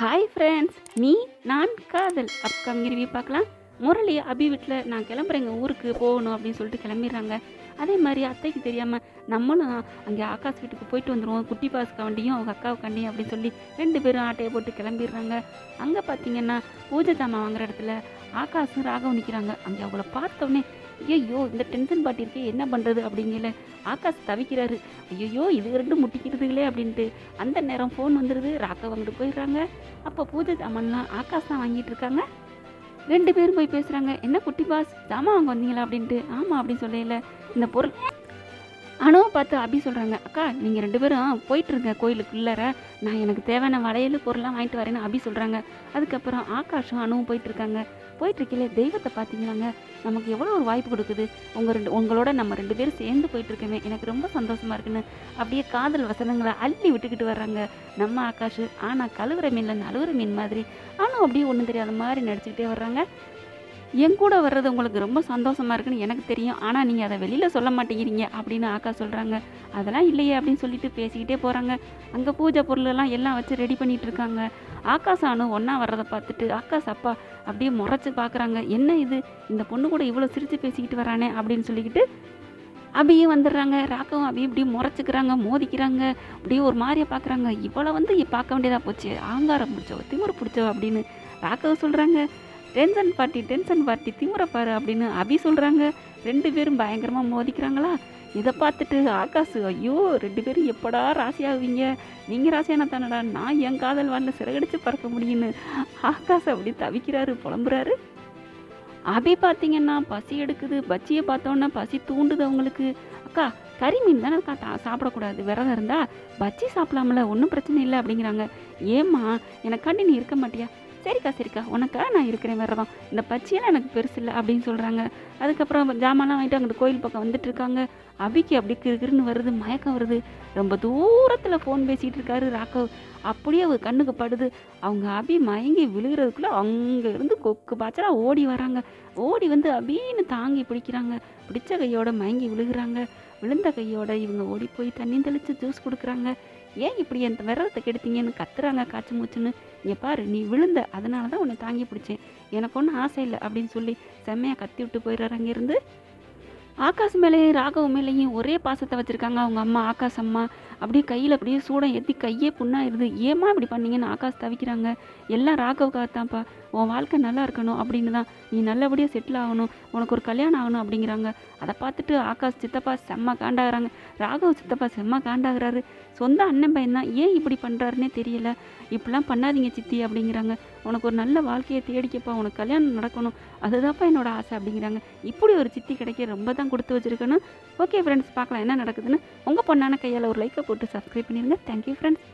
Hi friends நீ நான் காதல். அப்கமிங் ரிவ்யூ பார்க்கலாம். முரளி அபி வீட்டில் நான் கிளம்புறேங்க. ஊருக்கு போகணும் அப்படின்னு சொல்லிட்டு கிளம்பிடுறாங்க. அதே மாதிரி அத்தைக்கு தெரியாமல் நம்மளும் அங்கே ஆகாஷ் வீட்டுக்கு போயிட்டு வந்துடுவோம் குட்டி பாஸ்காண்டியும் அவங்க அக்காவுக்காண்டியும் அப்படின்னு சொல்லி ரெண்டு பேரும் ஆட்டையை போட்டு கிளம்பிடுறாங்க. அங்கே பார்த்தீங்கன்னா பூஜை ஜாமான் வாங்குற இடத்துல ஆகாஷும் ராகவும் நிற்கிறாங்க அங்கே அவங்கள பார்த்தோன்னே ஐயோ இந்த டென்ஷன் பாட்டி இருக்கே என்ன பண்ணுறது அப்படிங்கல. ஆகாஷ் தவிக்கிறாரு. ஐயோ இது ரெண்டும் முட்டிக்கிறதுங்களே அப்படின்ட்டு. அந்த நேரம் ஃபோன் வந்துடுது ராக்கா வாங்கிட்டு போயிடுறாங்க. அப்போ பூஜை சாமான்லாம் ஆகாஷ் தான் வாங்கிட்டு இருக்காங்க. ரெண்டு பேரும் போய் பேசுகிறாங்க என்ன குட்டி பாஸ்? ஜாமான் வாங்க வந்தீங்களா? அப்படின்ட்டு. ஆமாம் அப்படின்னு சொல்லல. இந்த பொருள் அணுவை பார்த்து அபி சொல்கிறாங்க அக்கா நீங்கள் ரெண்டு பேரும் போயிட்டுருங்க கோயிலுக்குள்ளார. நான் எனக்கு தேவையான வளையல் பொருளாக வாங்கிட்டு வரேன்னு அபி சொல்கிறாங்க அதுக்கப்புறம் ஆகாஷும் அணுவும் போயிட்டுருக்காங்க. போயிட்டுருக்கையில தெய்வத்தை பார்த்தீங்களாங்க? நமக்கு எவ்வளோ ஒரு வாய்ப்பு கொடுக்குது. உங்கள் ரெண்டு உங்களோட நம்ம ரெண்டு பேரும் சேர்ந்து போயிட்டுருக்கோமே. எனக்கு ரொம்ப சந்தோஷமாக இருக்குன்னு அப்படியே காதல் வசனங்களை அள்ளி விட்டுக்கிட்டு வர்றாங்க. நம்ம ஆகாஷ். ஆனால் கழுவுற மீனில் நழுவுற மீன் மாதிரி. ஆனால் அப்படியே ஒன்றும் தெரியாத மாதிரி நடிச்சுக்கிட்டே வர்றாங்க. என் கூட வர்றது உங்களுக்கு ரொம்ப சந்தோஷமாக இருக்குன்னு எனக்கு தெரியும். ஆனால் நீங்கள் அதை வெளியில் சொல்ல மாட்டேங்கிறீங்க அப்படின்னு ஆக்கா சொல்கிறாங்க அதெல்லாம் இல்லையே அப்படின்னு சொல்லிட்டு பேசிக்கிட்டே போகிறாங்க அங்கே பூஜை பொருளெல்லாம் எல்லாம் வச்சு ரெடி பண்ணிகிட்டு இருக்காங்க. ஆகாஷ் அணு ஒன்றா வர்றதை பார்த்துட்டு ஆகாஷ் அப்பா அப்படியே முறைச்சி பார்க்குறாங்க. என்ன இது? இந்த பொண்ணு கூட இவ்வளோ சிரித்து பேசிக்கிட்டு வரானே அப்படின்னு சொல்லிக்கிட்டு அபியும் வந்துடுறாங்க. ராக்கவும் அபி இப்படி முறைச்சிக்கிறாங்க மோதிக்கிறாங்க. அப்படியே ஒரு மாதிரியை பார்க்குறாங்க. இவ்வளோ வந்து பார்க்க வேண்டியதாக போச்சு. ஆங்காரம் பிடிச்சவ திமுறை பிடிச்சவ அப்படின்னு ராக்கவ சொல்கிறாங்க டென்ஷன் பார்ட்டி டென்ஷன் பார்ட்டி திமுறப்பாரு அப்படின்னு அபி சொல்கிறாங்க ரெண்டு பேரும் பயங்கரமாக மோதிக்கிறாங்களா? இதை பார்த்துட்டு ஆகாஷ் ஐயோ ரெண்டு பேரும் எப்படா ராசியாகுவீங்க நீங்கள் ராசியான தானடா நான் என் காதல் வாரில் சிறகடிச்சு பறக்க முடியும்னு. ஆகாஷ் அப்படி தவிக்கிறாரு புலம்புறாரு. அபி பார்த்தீங்கன்னா பசி எடுக்குது பச்சியை பார்த்தோன்னே பசி தூண்டுது அவங்களுக்கு. அக்கா கறி மீன் தானே அக்கா தா- சாப்பிடக்கூடாது. விரதம் இருந்தால் பச்சி சாப்பிடலாம்ல ஒன்றும் பிரச்சனை இல்லை அப்படிங்கிறாங்க. ஏம்மா எனக்காண்டி நீ இருக்க மாட்டியா? சரிக்கா சரிக்கா. உனக்கா நான் இருக்கிறேன் தான் இந்த பச்சையெல்லாம் எனக்கு பெருசு இல்லை அப்படின்னு சொல்கிறாங்க அதுக்கப்புறம் ஜாமான்லாம் வாங்கிட்டு அங்கிட்டு கோயில் பக்கம் வந்துட்டு இருக்காங்க. அபிக்கு அப்படி கிருக்குன்னு வருது மயக்கம் வருது. ரொம்ப தூரத்தில் ஃபோன் பேசிகிட்டு இருக்காரு ராக்கவ் அப்படியே அவர் கண்ணுக்கு படுது. அவங்க அபி மயங்கி விழுகிறதுக்குள்ளே அங்கே இருந்து கொக்கு பாய்ச்சலா ஓடி வராங்க. ஓடி வந்து அபின்னு தாங்கி பிடிக்கிறாங்க. பிடிச்ச கையோட மயங்கி விழுகிறாங்க. விழுந்த கையோட இவங்க ஓடி போய் தண்ணி தெளித்து ஜூஸ் கொடுக்குறாங்க. ஏன் இப்படி என் விரதத்தை கெடுத்தீங்கன்னு கத்துறாங்க காய்ச்சி மூச்சுன்னு? இங்கே பாரு நீ விழுந்த அதனால தான் உன்னை தாங்கி பிடிச்சேன். எனக்கு ஒன்றும் ஆசை இல்லை அப்படின்னு சொல்லி செம்மையாக கத்தி விட்டு போயிடுறாரு அங்கேருந்து. ஆகாஷ் மேலேயும் ராகவ் மேலேயும் ஒரே பாசத்தை வச்சுருக்காங்க அவங்க அம்மா ஆகாஷ் அம்மா. அப்படியே கையில் அப்படியே சூடம் ஏற்றி கையே புண்ணாயிருது. ஏமா இப்படி பண்ணீங்கன்னு ஆகாஷ் தவிக்கிறாங்க. எல்லாம் ராகவுக்காகத்தான்ப்பா. உன் வாழ்க்கை நல்லா இருக்கணும் அப்படின்னு தான். நீ நல்லபடியாக செட்டில் ஆகணும். உனக்கு ஒரு கல்யாணம் ஆகணும் அப்படிங்கிறாங்க. அதை பார்த்துட்டு ஆகாஷ் சித்தப்பா செம்ம காண்டாகிறாங்க. ராகவ் சித்தப்பா செம்ம காண்டாகிறாரு. சொந்த அண்ணன் பையன் தான். ஏன் இப்படி பண்ணுறாருன்னே தெரியல. இப்படிலாம் பண்ணாதீங்க சித்தி அப்படிங்கிறாங்க. உனக்கு ஒரு நல்ல வாழ்க்கையை தேடிக்கப்பா. உனக்கு கல்யாணம் நடக்கணும். அதுதான்ப்பா என்னோட ஆசை அப்படிங்கிறாங்க. இப்படி ஒரு சித்தி கிடைக்க ரொம்ப தான் கொடுத்து வச்சிருக்கணும் ஓகே ஃப்ரெண்ட்ஸ் பார்க்கலாம் என்ன நடக்குதுன்னு. உங்கள் பொண்ணான கையால் ஒரு லைக்கை போட்டு சப்ஸ்கிரைப் பண்ணிடுங்க தேங்க்யூ ஃப்ரெண்ட்ஸ்